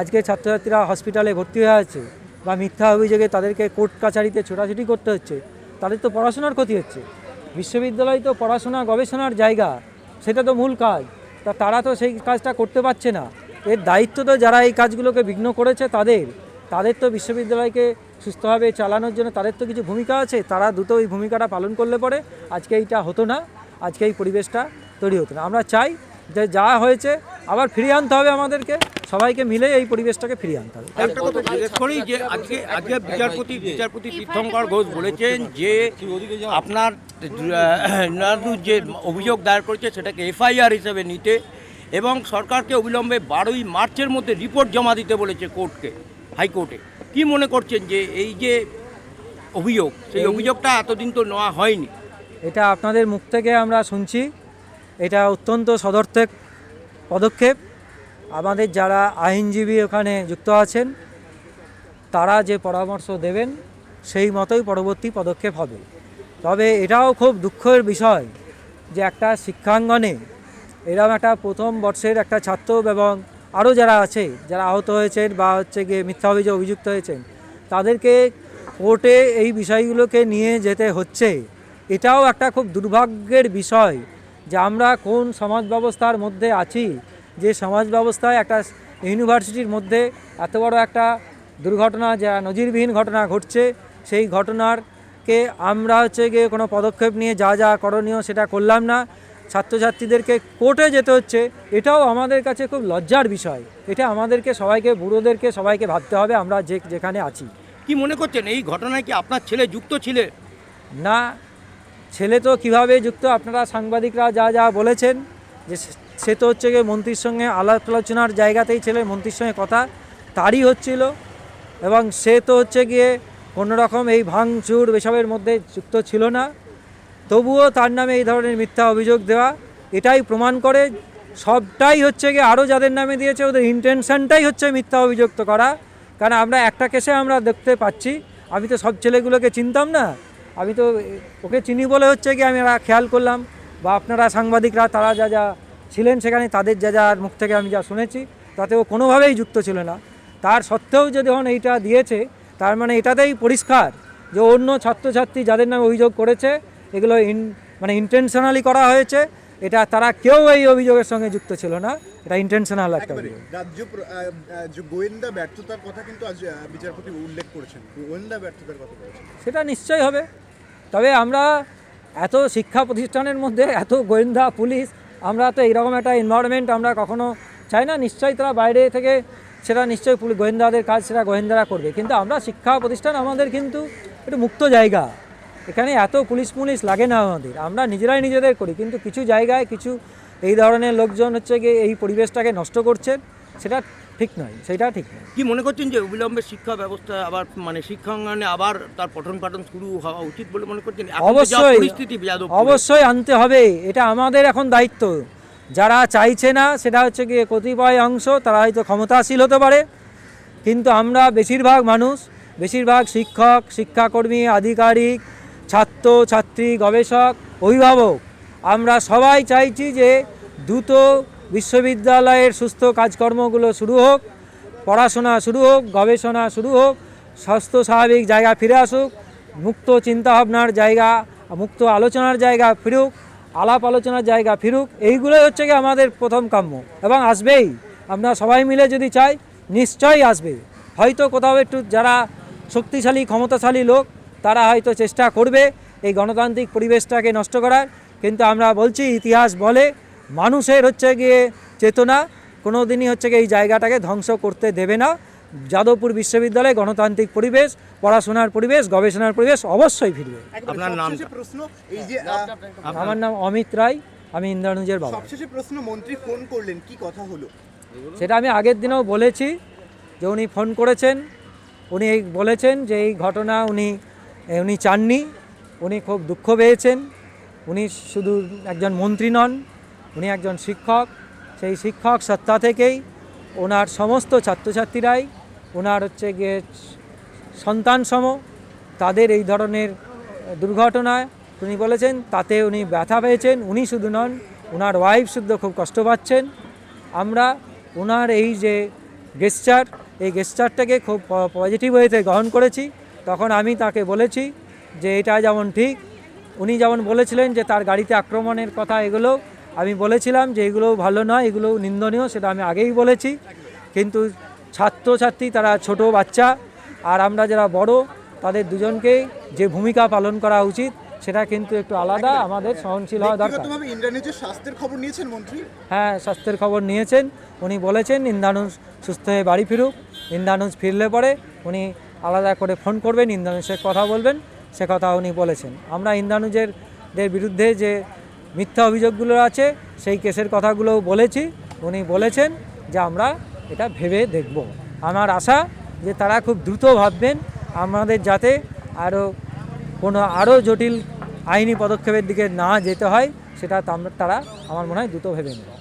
আজকে ছাত্রছাত্রীরা হসপিটালে ভর্তি হয়ে আছে বা মিথ্যা অভিযোগে তাদেরকে কোর্ট কাছারিতে ছোটাছুটি করতে হচ্ছে, তাদের তো পড়াশোনার ক্ষতি হচ্ছে। বিশ্ববিদ্যালয় তো পড়াশোনা, গবেষণার জায়গা, সেটা তো মূল কাজ। তা তারা তো সেই কাজটা করতে পারছে না। এর দায়িত্ব তো যারা এই কাজগুলোকে বিঘ্ন করেছে তাদের তাদের তো বিশ্ববিদ্যালয়কে সুস্থভাবে চালানোর জন্য তাদের তো কিছু ভূমিকা আছে, তারা দ্রুত ওই ভূমিকাটা পালন করলে পরে আজকে এইটা হতো না, আজকে এই পরিবেশটা তৈরি হতো না। আমরা চাই যে যা হয়েছে আবার ফিরিয়ে আনতে হবে আমাদেরকে। সবাইকে মিলে এই পরিবেশটাকে ফিরিয়ে আনতে হবে। একটা কথা করি যে আজকে আজকে বিচারপতি বিচারপতি তীর্থঙ্কর ঘোষ বলেছেন যে আপনার যে অভিযোগ দায়ের করেছে সেটাকে এফআইআর হিসেবে নিতে এবং সরকারকে অবিলম্বে বারোই মার্চের মধ্যে রিপোর্ট জমা দিতে বলেছে কোর্টকে হাইকোর্টে। কি মনে করছেন যে এই যে অভিযোগ সেই অভিযোগটা এতদিন তো নেওয়া হয়নি? এটা আপনাদের মুখ থেকে আমরা শুনছি। এটা অত্যন্ত সদর্থক পদক্ষেপ। আমাদের যারা আইনজীবী ওখানে যুক্ত আছেন, তারা যে পরামর্শ দেবেন, সেই মতোই পরবর্তী পদক্ষেপ হবে। তবে এটাও খুব দুঃখের বিষয় যে একটা শিক্ষাঙ্গনে এরকম একটা প্রথম বর্ষের একটা ছাত্র এবং আরও যারা আছে, যারা আহত হয়েছেন বা হচ্ছে গিয়ে মিথ্যা অভিযোগ অভিযুক্ত হয়েছেন, তাদেরকে কোর্টে এই বিষয়গুলোকে নিয়ে যেতে হচ্ছে। এটাও একটা খুব দুর্ভাগ্যের বিষয় যে আমরা কোন সমাজ ব্যবস্থার মধ্যে আছি? যে সমাজ ব্যবস্থায় একটা ইউনিভার্সিটির মধ্যে এত বড় একটা দুর্ঘটনা যা নজিরবিহীন ঘটনা ঘটছে সেই ঘটনারকে আমরা হচ্ছে গিয়ে কোনো পদক্ষেপ নিয়ে যা যা করণীয় সেটা করলাম না। ছাত্রছাত্রীদেরকে কোর্টে যেতে হচ্ছে এটাও আমাদের কাছে খুব লজ্জার বিষয়। এটা আমাদেরকে সবাইকে বুড়োদেরকে সবাইকে ভাবতে হবে আমরা যে যেখানে আছি। কি মনে করছেন? এই ঘটনায় কি আপনার ছেলে যুক্ত ছিলেন না ছেলে তো কীভাবে যুক্ত? আপনারা সাংবাদিকরা যা যা বলেছেন, যে সে- তো হচ্ছে গিয়ে মন্ত্রীর সঙ্গে আলাপ আলোচনার জায়গাতেই ছেলে, মন্ত্রীর সঙ্গে কথা তারই হচ্ছিল এবং সে তো হচ্ছে গিয়ে কোনো রকম এই ভাঙচুর এসবের মধ্যে যুক্ত ছিল না। তবুও তার নামে এই ধরনের মিথ্যা অভিযোগ দেওয়া, এটাই প্রমাণ করে সবটাই হচ্ছে গিয়ে আরও যাদের নামে দিয়েছে, ওদের ইন্টেনশনটাই হচ্ছে মিথ্যা অভিযুক্ত করা। কারণ আমরা একটা কেসে আমরা দেখতে পাচ্ছি, আমি তো সব ছেলেগুলোকে চিনতাম না। আমি তো ওকে চিনি বলে হচ্ছে কি আমি খেয়াল করলাম বা আপনারা সাংবাদিকরা তারা যা যা ছিলেন সেখানে তাদের যা যার মুখ থেকে আমি যা শুনেছি, তাতে ও কোনোভাবেই যুক্ত ছিল না। তার সত্ত্বেও যে যখন এইটা দিয়েছে, তার মানে এটাতেই পরিষ্কার যে অন্য ছাত্রছাত্রী যাদের নামে অভিযোগ করেছে, এগুলো ইন মানে ইন্টেনশনালি করা হয়েছে, এটা তারা কেউ এই অভিযোগের সঙ্গে যুক্ত ছিল না। এটা ইন্টেনশনাল একটা রাজ্য গোয়েন্দা ব্যর্থতার কথা কিন্তু আজ বিচারপতি উল্লেখ করেছেন। গোয়েন্দা ব্যর্থতার কথা বলেছেন। সেটা নিশ্চয়ই হবে। তবে আমরা এত শিক্ষা প্রতিষ্ঠানের মধ্যে এত গোয়েন্দা পুলিশ আমরা তো এইরকম একটা এনভায়রনমেন্ট আমরা কখনো চাই না। নিশ্চয়ই তারা বাইরে থেকে সেটা নিশ্চয়ই পুলি- গোয়েন্দাদের কাজ সেটা গোয়েন্দারা করবে। কিন্তু আমরা শিক্ষা প্রতিষ্ঠান আমাদের কিন্তু একটু মুক্ত জায়গা। এখানে এত পুলিশ পুলিশ লাগে না আমাদের। আমরা নিজেরাই নিজেদের করি। কিন্তু কিছু জায়গায় কিছু এই ধরনের লোকজন হচ্ছে গিয়ে এই পরিবেশটাকে নষ্ট করছেন সেটা ঠিক নয় সেটা ঠিক নয়। কি মনে করছেন যে অবিলম্বে শিক্ষা ব্যবস্থা আবার মানে শিক্ষাঙ্গনে আবার তার পঠন পাঠন শুরু হওয়া উচিত বলে মনে করছেন? অবশ্যই পরিস্থিতি অবশ্যই আনতে হবে এটা আমাদের এখন দায়িত্ব। যারা চাইছে না সেটা হচ্ছে গিয়ে কতিপয় অংশ তারা হয়তো ক্ষমতাশীল হতে পারে কিন্তু আমরা বেশিরভাগ মানুষ বেশিরভাগ শিক্ষক শিক্ষাকর্মী আধিকারিক ছাত্র ছাত্রী গবেষক অভিভাবক আমরা সবাই চাইছি যে দ্রুত বিশ্ববিদ্যালয়ের সুস্থ কাজকর্মগুলো শুরু হোক, পড়াশোনা শুরু হোক, গবেষণা শুরু হোক, স্বাস্থ্য স্বাভাবিক জায়গা ফিরে আসুক, মুক্ত চিন্তাভাবনার জায়গা, মুক্ত আলোচনার জায়গা ফিরুক, আলাপ আলোচনার জায়গা ফিরুক, এইগুলোই হচ্ছে কি আমাদের প্রথম কাম্য। এবং আসবেই। আমরা সবাই মিলে যদি চাই, নিশ্চয়ই আসবে। হয়তো কোথাও একটু যারা শক্তিশালী, ক্ষমতাশালী লোক, তারা হয়তো চেষ্টা করবে এই গণতান্ত্রিক পরিবেশটাকে নষ্ট করার। কিন্তু আমরা বলছি ইতিহাস বলে মানুষের হচ্ছে গিয়ে চেতনা কোনো দিনই হচ্ছে গিয়ে এই জায়গাটাকে ধ্বংস করতে দেবে না। যাদবপুর বিশ্ববিদ্যালয়ে গণতান্ত্রিক পরিবেশ পড়াশোনার পরিবেশ গবেষণার পরিবেশ অবশ্যই ফিরবে। আপনার? সবশেষে প্রশ্ন এই যে আমার নাম অমিত রায় আমি ইন্দ্রানুজের বাবা। সবশেষে প্রশ্ন মন্ত্রী ফোন করলেন কি কথা হলো? সেটা আমি আগের দিনেও বলেছি যে উনি ফোন করেছেন উনি এই বলেছেন যে এই ঘটনা উনি উনি চাননি উনি খুব দুঃখ পেয়েছেন। উনি শুধু একজন মন্ত্রী নন, উনি একজন শিক্ষক। সেই শিক্ষক সত্তা থেকেই ওনার সমস্ত ছাত্রছাত্রীরাই ওনার হচ্ছে গিয়ে সন্তান সম তাদের এই ধরনের দুর্ঘটনায় উনি বলেছেন, তাতে উনি ব্যথা পেয়েছেন, উনি শুধু নন ওনার ওয়াইফ শুদ্ধ খুব কষ্ট পাচ্ছেন। আমরা ওনার এই যে গেস্টার এই গেস্টারটাকে খুব পজিটিভ ওয়েতে গ্রহণ করেছি। তখন আমি তাকে বলেছি যে, এটা যেমন ঠিক উনি যেমন বলেছিলেন যে তার গাড়িতে আক্রমণের কথা এগুলো আমি বলেছিলাম যে এগুলো ভালো নয় এগুলো নিন্দনীয় সেটা আমি আগেই বলেছি। কিন্তু ছাত্রছাত্রী তারা ছোট বাচ্চা আর আমরা যারা বড় তাদের দুজনকেই যে ভূমিকা পালন করা উচিত সেটা কিন্তু একটু আলাদা আমাদের সহনশীল হওয়া দরকার। স্বাস্থ্যের খবর নিয়েছেন মন্ত্রী? হ্যাঁ স্বাস্থ্যের খবর নিয়েছেন। উনি বলেছেন ইন্দ্রানুষ সুস্থ হয়ে বাড়ি ফিরুক। ইন্দ্রানুষ ফিরলে পরে উনি আলাদা করে ফোন করবেন ইন্দ্রানুষের কথা বলবেন। সে কথা উনি বলেছেন। আমরা ইন্দ্রানুজের দের বিরুদ্ধে যে মিথ্যা অভিযোগগুলো আছে, সেই কেসের কথাগুলোও বলেছি। উনি বলেছেন যে আমরা এটা ভেবে দেখব। আমার আশা যে তারা খুব দ্রুত ভাববেন, আমাদের যাতে আরও কোনো আরও জটিল আইনি পদক্ষেপের দিকে না যেতে হয়, সেটা তারা আমার মনে হয় দ্রুত ভেবে নেবে।